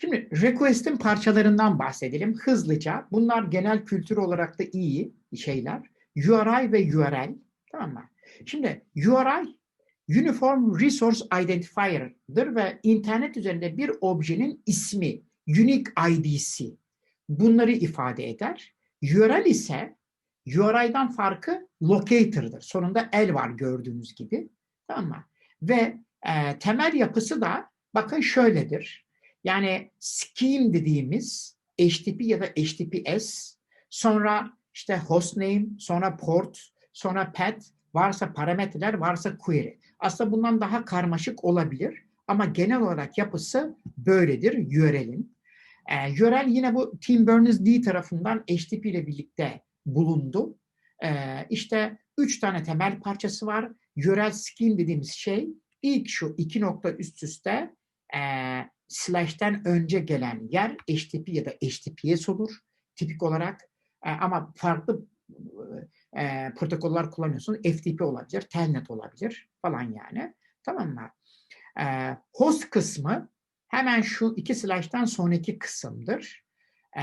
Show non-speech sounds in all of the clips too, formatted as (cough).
Şimdi request'in parçalarından bahsedelim hızlıca. Bunlar genel kültür olarak da iyi şeyler. URI ve URL. Tamam mı? Şimdi URI Uniform Resource Identifier'dır ve internet üzerinde bir objenin ismi, unique ID'si bunları ifade eder. URL ise URI'dan farkı locator'dır. Sonunda el var gördüğünüz gibi. Tamam mı? Ve e, temel yapısı da bakın şöyledir. Yani scheme dediğimiz HTTP ya da HTTPS, sonra işte hostname, sonra port, sonra path, varsa parametreler, varsa query. Aslında bundan daha karmaşık olabilir ama genel olarak yapısı böyledir URL'in. E, URL yine bu Tim Berners-Lee tarafından HTTP ile birlikte bulundu. E, işte üç tane temel parçası var. URL scheme dediğimiz şey ilk şu iki nokta üst üste e, slash'ten önce gelen yer HTTP ya da HTTPS olur tipik olarak. E, ama farklı e, protokoller kullanıyorsunuz. FTP olabilir, Telnet olabilir falan yani. Tamam mı? E, host kısmı hemen şu iki slash'tan sonraki kısımdır. E,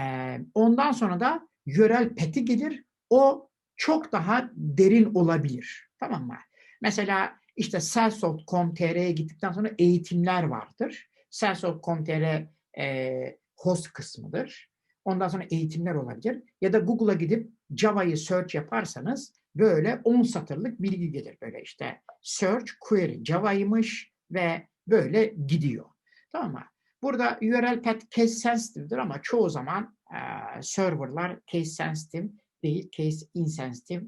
ondan sonra da URL peti gelir. O çok daha derin olabilir. Tamam mı? Mesela işte selsoft.com.tr'ye gittikten sonra eğitimler vardır. Selsoft.com.tr e, host kısmıdır. Ondan sonra eğitimler olabilir. Ya da Google'a gidip Java'yı search yaparsanız böyle 10 satırlık bilgi gelir. Böyle işte search query Java'ymış ve böyle gidiyor. Tamam mı? Burada URL path case sensitive'dir ama çoğu zaman e, serverlar case sensitive değil, case insensitive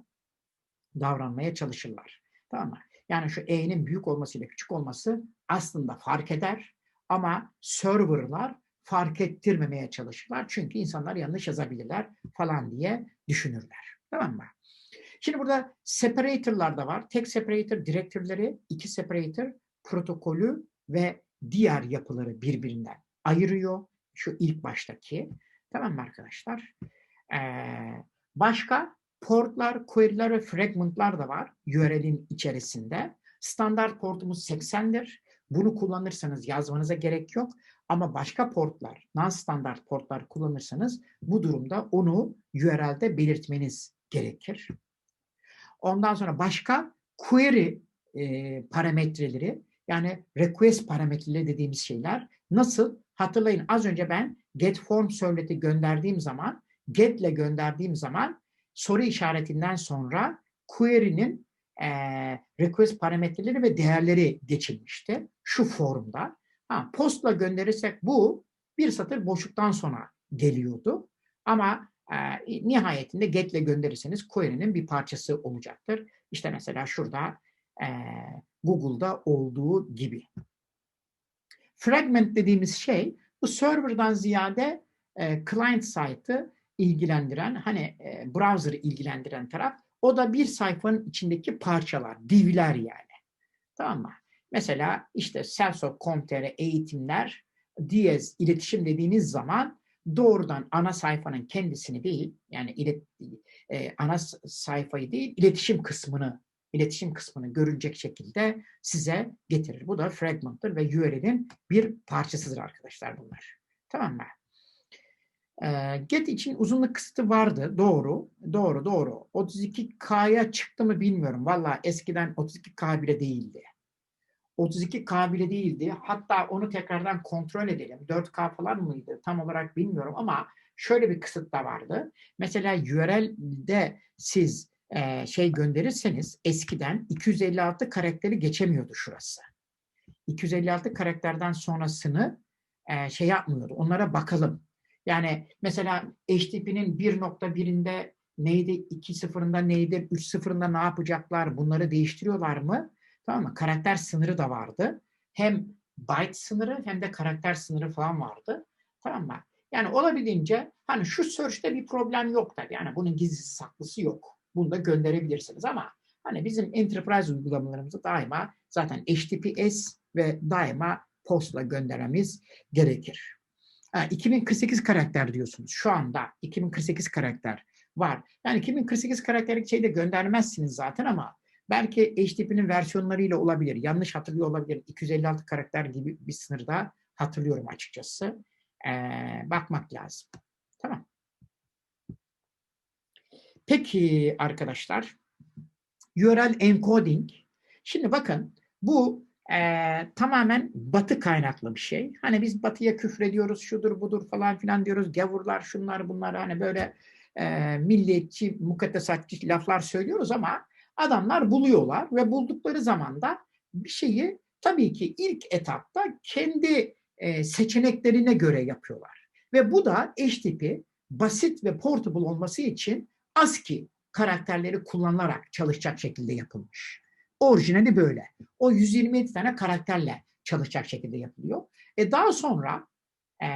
davranmaya çalışırlar. Tamam mı? Yani şu E'nin büyük olmasıyla küçük olması aslında fark eder ama serverlar fark ettirmemeye çalışırlar. Çünkü insanlar yanlış yazabilirler falan diye düşünürler. Tamam mı? Şimdi burada separator'lar da var. Tek separator direktörleri, iki separator protokolü ve diğer yapıları birbirinden ayırıyor. Şu ilk baştaki. Tamam mı arkadaşlar? Ee, başka portlar, query'ler ve fragment'lar da var URL'in içerisinde. Standart portumuz 80'dir. Bunu kullanırsanız yazmanıza gerek yok. Ama başka portlar, non-standart portlar kullanırsanız bu durumda onu URL'de belirtmeniz gerekir. Ondan sonra başka query e, parametreleri yani request parametreleri dediğimiz şeyler nasıl? Hatırlayın az önce ben get form servlet'i gönderdiğim zaman get ile gönderdiğim zaman soru işaretinden sonra query'nin e, request parametreleri ve değerleri geçilmişti. Şu formda. Ha, postla gönderirsek bu bir satır boşluktan sonra geliyordu. Ama e, nihayetinde getle gönderirseniz query'nin bir parçası olacaktır. İşte mesela şurada e, Google'da olduğu gibi. Fragment dediğimiz şey bu serverdan ziyade e, client site'ı ilgilendiren, hani e, browser'ı ilgilendiren taraf o da bir sayfanın içindeki parçalar, divler yani. Tamam mı? Mesela işte Selsoft.com.tr eğitimler, Diyez iletişim dediğiniz zaman doğrudan ana sayfanın kendisini değil, yani ilet, e, ana sayfayı değil, iletişim kısmını iletişim kısmını görülecek şekilde size getirir. Bu da fragment'tır ve URL'in bir parçasıdır arkadaşlar bunlar. Tamam mı? Get için uzunluk kısıtı vardı. Doğru. Doğru, doğru. 32K'ya çıktı mı bilmiyorum. Valla eskiden 32K bile değildi. 32K bile değildi. Hatta onu tekrardan kontrol edelim. 4K falan mıydı? Tam olarak bilmiyorum ama şöyle bir kısıt da vardı. Mesela URL'de siz şey gönderirseniz eskiden 256 karakteri geçemiyordu şurası. 256 karakterden sonrasını şey yapmıyordu. Onlara bakalım. Yani mesela HTTP'nin 1.1'inde neydi, 2.0'ında neydi, 3.0'ında ne yapacaklar, bunları değiştiriyorlar mı? Tamam mı? Karakter sınırı da vardı. Hem byte sınırı hem de karakter sınırı falan vardı. Tamam mı? Yani olabildiğince hani şu search'te bir problem yok tabii. Yani bunun gizlisi saklısı yok. Bunu da gönderebilirsiniz ama hani bizim enterprise uygulamalarımızı daima zaten HTTPS ve daima postla göndermemiz gerekir. Ha, 2048 karakter diyorsunuz. Şu anda 2048 karakter var. Yani 2048 karakterlik şey de göndermezsiniz zaten ama belki HTTP'nin versiyonlarıyla olabilir. Yanlış hatırlıyor olabilir. 256 karakter gibi bir sınırda hatırlıyorum açıkçası. e, bakmak lazım. Tamam. Peki arkadaşlar, URL encoding. Şimdi bakın bu e, tamamen batı kaynaklı bir şey. Hani biz batıya küfrediyoruz, şudur budur falan filan diyoruz. Gavurlar, şunlar bunlar hani böyle e, milliyetçi, mukaddesatçı laflar söylüyoruz ama adamlar buluyorlar ve buldukları zaman da bir şeyi tabii ki ilk etapta kendi e, seçeneklerine göre yapıyorlar. Ve bu da tipi basit ve portable olması için ASCII karakterleri kullanılarak çalışacak şekilde yapılmış. Orijinali böyle. O 127 tane karakterle çalışacak şekilde yapılıyor. E daha sonra e,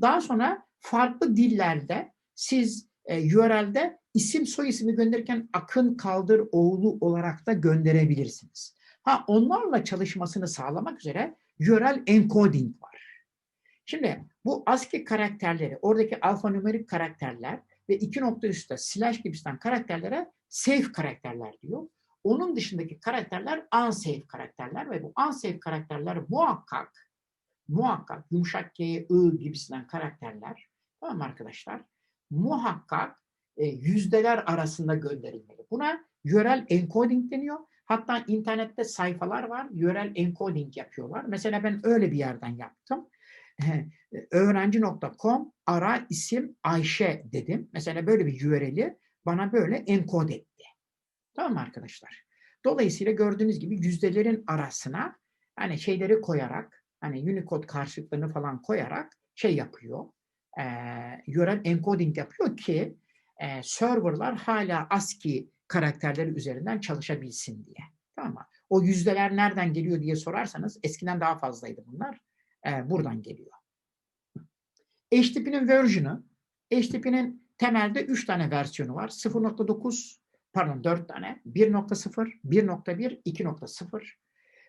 daha sonra farklı dillerde siz e, URL'de isim soy ismi gönderirken Akın Kaldır oğlu olarak da gönderebilirsiniz. Ha onlarla çalışmasını sağlamak üzere URL encoding var. Şimdi bu ASCII karakterleri, oradaki alfanümerik karakterler ve iki nokta üstte slash gibisinden karakterlere safe karakterler diyor. Onun dışındaki karakterler unsafe karakterler ve bu unsafe karakterler muhakkak muhakkak yumuşak G, I gibisinden karakterler tamam arkadaşlar? Muhakkak e, yüzdeler arasında gönderilmeli. Buna yörel encoding deniyor. Hatta internette sayfalar var. Yörel encoding yapıyorlar. Mesela ben öyle bir yerden yaptım. (laughs) Öğrenci.com ara isim Ayşe dedim. Mesela böyle bir URL'i bana böyle enkod etti. Tamam arkadaşlar? Dolayısıyla gördüğünüz gibi yüzdelerin arasına hani şeyleri koyarak hani Unicode karşılıklarını falan koyarak şey yapıyor. E, yörel encoding yapıyor ki e, serverlar hala ASCII karakterleri üzerinden çalışabilsin diye. Tamam mı? O yüzdeler nereden geliyor diye sorarsanız eskiden daha fazlaydı bunlar. E, buradan geliyor. HTTP'nin version'ı, HTTP'nin temelde 3 tane versiyonu var. 0.9 pardon 4 tane. 1.0, 1.1, 2.0.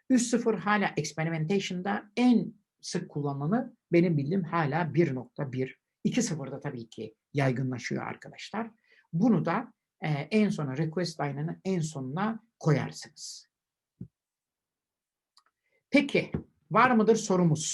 3.0 hala experimentation'da en sık kullanılanı benim bildiğim hala 1.1. 2.0'da tabii ki yaygınlaşıyor arkadaşlar. Bunu da e, en sona request line'ının en sonuna koyarsınız. Peki var mıdır sorumuz?